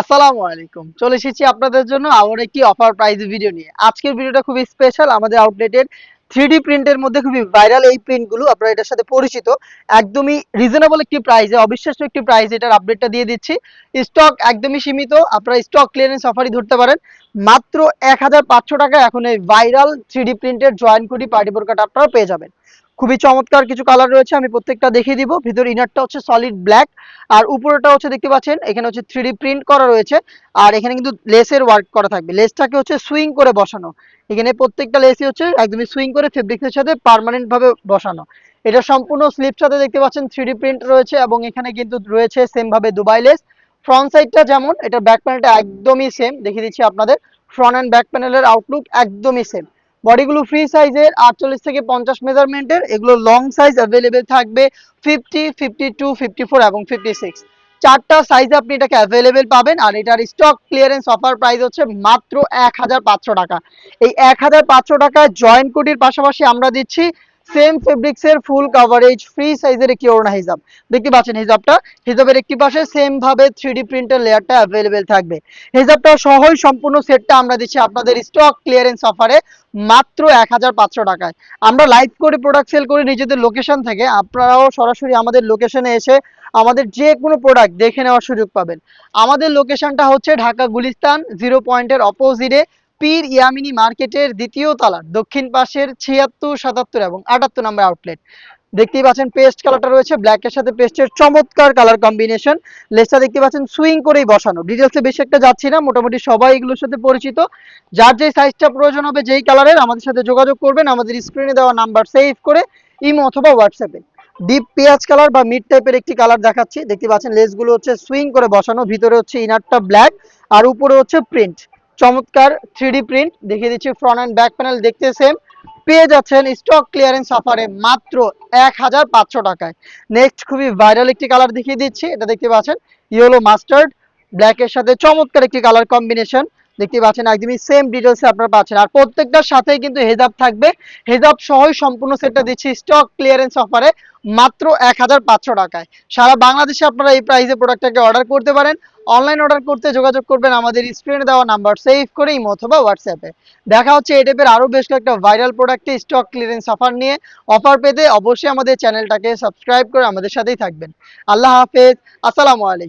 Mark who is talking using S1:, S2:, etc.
S1: আসসালামু আলাইকুম। চলে এসেছি আপনাদের জন্য আবার একটি অফার প্রাইস ভিডিও নিয়ে। আজকের ভিডিওটা খুবই স্পেশাল আমাদের আউটলেটের থ্রি প্রিন্টের মধ্যে খুবই ভাইরাল এই প্রিন্টগুলো আপনারা এটার সাথে পরিচিত। একদমই রিজনেবল একটি প্রাইসে অবিশ্বাস্য একটি প্রাইস এটার আপডেটটা দিয়ে দিচ্ছি। স্টক একদমই সীমিত, আপনারা স্টক ক্লিয়ারেন্স অফারই ধরতে পারেন। মাত্র এক হাজার পাঁচশো টাকা এখন এই ভাইরাল থ্রি প্রিন্টের জয়েন্ট কোটি পার্টি বোরকাট আপনারা পেয়ে যাবেন। খুবই চমৎকার কিছু কালার রয়েছে, আমি প্রত্যেকটা দেখিয়ে দিব। ভিতর ইনারটা হচ্ছে সলিড ব্ল্যাক আর উপরেটা হচ্ছে দেখতে পাচ্ছেন, এখানে হচ্ছে থ্রি প্রিন্ট করা রয়েছে, আর এখানে কিন্তু লেসের ওয়ার্ক করা থাকবে। লেসটাকে হচ্ছে সুইং করে বসানো। এখানে প্রত্যেকটা লেসই হচ্ছে একদমই সুইং করে ফেব্রিক্সের সাথে পার্মানেন্ট ভাবে বসানো। এটা সম্পূর্ণ স্লিপ সাথে দেখতে পাচ্ছেন থ্রি প্রিন্ট রয়েছে, এবং এখানে কিন্তু রয়েছে সেম ভাবে দুবাই লেস ফ্রন্ট সাইডটা যেমন, এটা ব্যাক প্যানেলটা একদমই সেম দেখিয়ে দিচ্ছি আপনাদের। ফ্রন্ট অ্যান্ড ব্যাক প্যানেলের আউটলুক একদমই সেম বডিগুলো ফ্রি সাইজের আটচল্লিশ থেকে পঞ্চাশ মেজারমেন্টের এগুলো লং সাইজ অ্যাভেলেবেল থাকবে fifty fifty two fifty four এবং ফিফটি সিক্স চারটা সাইজ আপনি এটাকে অ্যাভেলেবেল পাবেন আর এটার স্টক ক্লিয়ারেন্স অফার প্রাইস হচ্ছে মাত্র এক হাজার পাঁচশো টাকা। এই এক হাজার পাঁচশো টাকায় জয়েন্ট কোটির পাশাপাশি আমরা দিচ্ছি সেম ফেব্রিক্সের ফুল কাভারেজ ফ্রি সাইজের একটি ওড়না হিজাব। দেখতে পাচ্ছেন হিজাবটা? হিজাবের একটি পাশে সেম ভাবে থ্রি প্রিন্টের লেয়ারটা অ্যাভেলেবেল থাকবে। হিজাবটা সহই সম্পূর্ণ সেটটা আমরা দিচ্ছি আপনাদের স্টক ক্লিয়ারেন্স অফারে মাত্র এক হাজার পাঁচশো টাকায়। আমরা লাইভ করে প্রোডাক্ট সেল করি নিজেদের লোকেশন থেকে আপনারাও সরাসরি আমাদের লোকেশনে এসে আমাদের যে কোনো প্রোডাক্ট দেখে নেওয়ার সুযোগ পাবেন। আমাদের লোকেশনটা হচ্ছে ঢাকা গুলিস্তান জিরো পয়েন্টের অপোজিটে পীর ইয়ামিনী মার্কেটের দ্বিতীয় তলার দক্ষিণ পাশের ছিয়াত্তর, সাতাত্তর এবং আটাত্তর নম্বর আউটলেট দেখতেই পাচ্ছেন পেস্ট কালারটা রয়েছে ব্ল্যাকের সাথে পেস্টের চমৎকার কালার কম্বিনেশন লেসটা দেখতে পাচ্ছেন সুইং করেই বসানো। ডিটেলসে বেশি একটা যাচ্ছি না, মোটামুটি সবাই এগুলোর সাথে পরিচিত। যার যে সাইজটা প্রয়োজন হবে, যেই কালারের আমাদের সাথে যোগাযোগ করবেন। আমাদের স্ক্রিনে দেওয়া নাম্বার সেভ করে ইমো অথবা হোয়াটসঅ্যাপে ডিপ পেঁয়াজ কালার বা মিড টাইপের একটি কালার দেখাচ্ছি। দেখতে পাচ্ছেন লেসগুলো হচ্ছে সুইং করে বসানো, ভিতরে হচ্ছে ইনারটা ব্ল্যাক আর উপরে হচ্ছে প্রিন্ট চমৎকার থ্রিডি প্রিন্ট দেখিয়ে দিচ্ছি ফ্রন্ট অ্যান্ড ব্যাক প্যানেল দেখতে সেম পেয়ে যাচ্ছেন স্টক ক্লিয়ারেন্স অফারে মাত্র এক হাজার পাঁচশো টাকায়। নেক্সট খুবই ভাইরাল একটি কালার দেখিয়ে দিচ্ছি, এটা দেখতে পাচ্ছেন ইয়েলো মাস্টার্ড ব্ল্যাকের সাথে চমৎকার একটি কালার কম্বিনেশন দেখতে পাচ্ছেন, একদমই সেম ডিটেলসে আপনারা পাচ্ছেন। আর প্রত্যেকটার সাথেই কিন্তু হেজাব থাকবে। হেজাব সহই সম্পূর্ণ সেটটা দিচ্ছি স্টক ক্লিয়ারেন্স অফারে মাত্র এক হাজার পাঁচশো টাকায়। সারা বাংলাদেশে আপনারা এই প্রাইসে প্রোডাক্টটাকে অর্ডার করতে পারেন। অনলাইন অর্ডার করতে যোগাযোগ করবেন আমাদের স্ক্রিনে দেওয়া নাম্বার সেভ করে ইমো অথবা হোয়াটসঅ্যাপে দেখা হচ্ছে এই টাইপের আরও বেশ কয়েকটা ভাইরাল প্রোডাক্টে স্টক ক্লিয়ারেন্স অফার নিয়ে। অফার পেতে অবশ্যই আমাদের চ্যানেলটাকে সাবস্ক্রাইব করে আমাদের সাথেই থাকবেন। আল্লাহ হাফেজ, আসসালামু আলাইকুম।